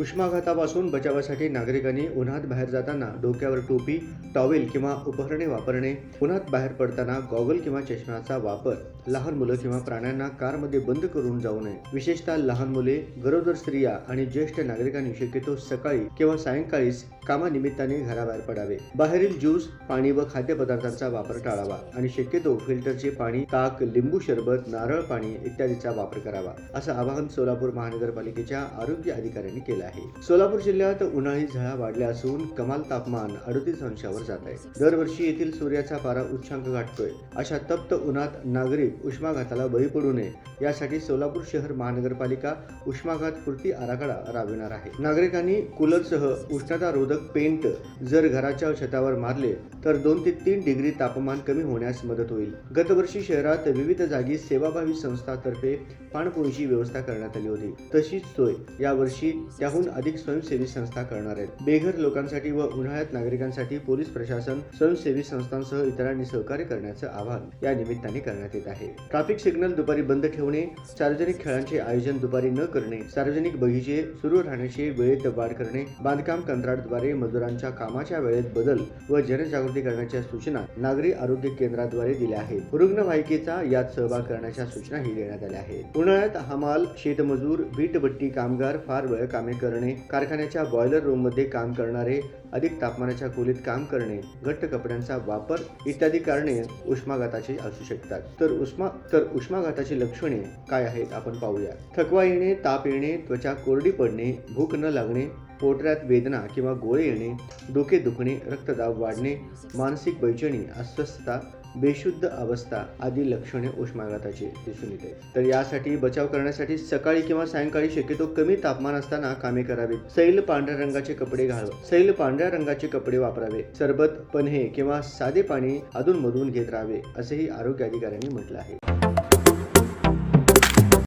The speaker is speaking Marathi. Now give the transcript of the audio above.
उष्माघातापासून बचावासाठी नागरिकांनी उन्हात बाहेर जाताना डोक्यावर टोपी टॉवेल किंवा उपकरणे वापरणे उन्हात बाहेर पडताना गॉगल किंवा चष्म्याचा वापर लहान मुलं किंवा प्राण्यांना कारमध्ये बंद करून जाऊ नये. विशेषतः लहान मुले गरोदर स्त्रिया आणि ज्येष्ठ नागरिकांनी शक्यतो सकाळी किंवा सायंकाळीच कामानिमित्ताने घराबाहेर पडावे. बाहेरील ज्यूस पाणी व खाद्यपदार्थांचा वापर टाळावा आणि शक्यतो फिल्टरचे पाणी ताक लिंबू शरबत नारळ पाणी इत्यादीचा वापर करावा असं आवाहन सोलापूर महानगरपालिकेच्या आरोग्य अधिकाऱ्यांनी केलं आहे. आहे. सोलापूर जिल्ह्यात उन्हाळी झळा वाढल्या असून कमाल तापमान अडतीस अंशावर जात आहे. दरवर्षी येथील सूर्याचा पारा उच्चांक गाठतोय. अशा तप्त उन्हात नागरिक उष्माघाताला बळी पडू नये. यासाठी सोलापूर शहर महानगरपालिका उष्माघात कृती आराखडा राबविणार आहे. नागरिकांनी कूलरसह उष्णतारोधक पेंट जर घराच्या छतावर मारले तर दोन ते तीन डिग्री तापमान कमी होण्यास मदत होईल. गतवर्षी शहरात विविध जागी सेवाभावी संस्थातर्फे पाणपोईची व्यवस्था करण्यात आली होती. तशीच सोय यावर्षी त्याहून अधिक स्वयंसेवी संस्था करणार आहेत. बेघर लोकांसाठी व उन्हाळ्यात नागरिकांसाठी पोलीस प्रशासन स्वयंसेवी संस्थांसह इतरांनी सहकार्य करण्याचं आवाहन या निमित्ताने करण्यात येत आहे. ट्रॅफिक सिग्नल दुपारी बंद ठेवणे सार्वजनिक खेळांचे आयोजन दुपारी न करणे सार्वजनिक बगीचे सुरू राहण्याची वेळेत वाढ करणे बांधकाम कंत्राटद्वारे मजुरांच्या कामाच्या वेळेत बदल व जनजागृती करण्याच्या सूचना नागरी आरोग्य केंद्राद्वारे दिल्या आहेत. रुग्णवाहिकेचा यात सहभाग करण्याच्या सूचनाही देण्यात आल्या आहेत. उन्हाळ्यात हमाल शेतमजूर वीटभट्टी कामगार फार वेळ कामे करणे कारखान्याच्या बॉयलर रूममध्ये काम करणारे अधिक तापमानाच्या खोलीत काम करणे घट्ट कपड्यांचा वापर इत्यादी कारणे उष्माघाताची असू शकतात. तर उष्मा तर उष्माघाताची लक्षणे काय आहेत आपण पाहूया. थकवा येणे ताप येणे त्वचा कोरडी पडणे भूक न लागणे पोटऱ्यात वेदना किंवा गोळे येणे डोके दुखणे रक्तदाब वाढणे मानसिक बैचणी अस्वस्थता बेशुद्ध अवस्था आदी लक्षणे उष्माघाताची दिसून येते. तर यासाठी बचाव करण्यासाठी सकाळी किंवा सायंकाळी शक्यतो कमी तापमान असताना कामे करावीत. सैल पांढऱ्या रंगाचे कपडे घालावे सैल पांढऱ्या रंगाचे कपडे वापरावे. सरबत पन्हे किंवा साधे पाणी अधूनमधून घेत राहावे असेही आरोग्य अधिकाऱ्यांनी म्हटलं आहे.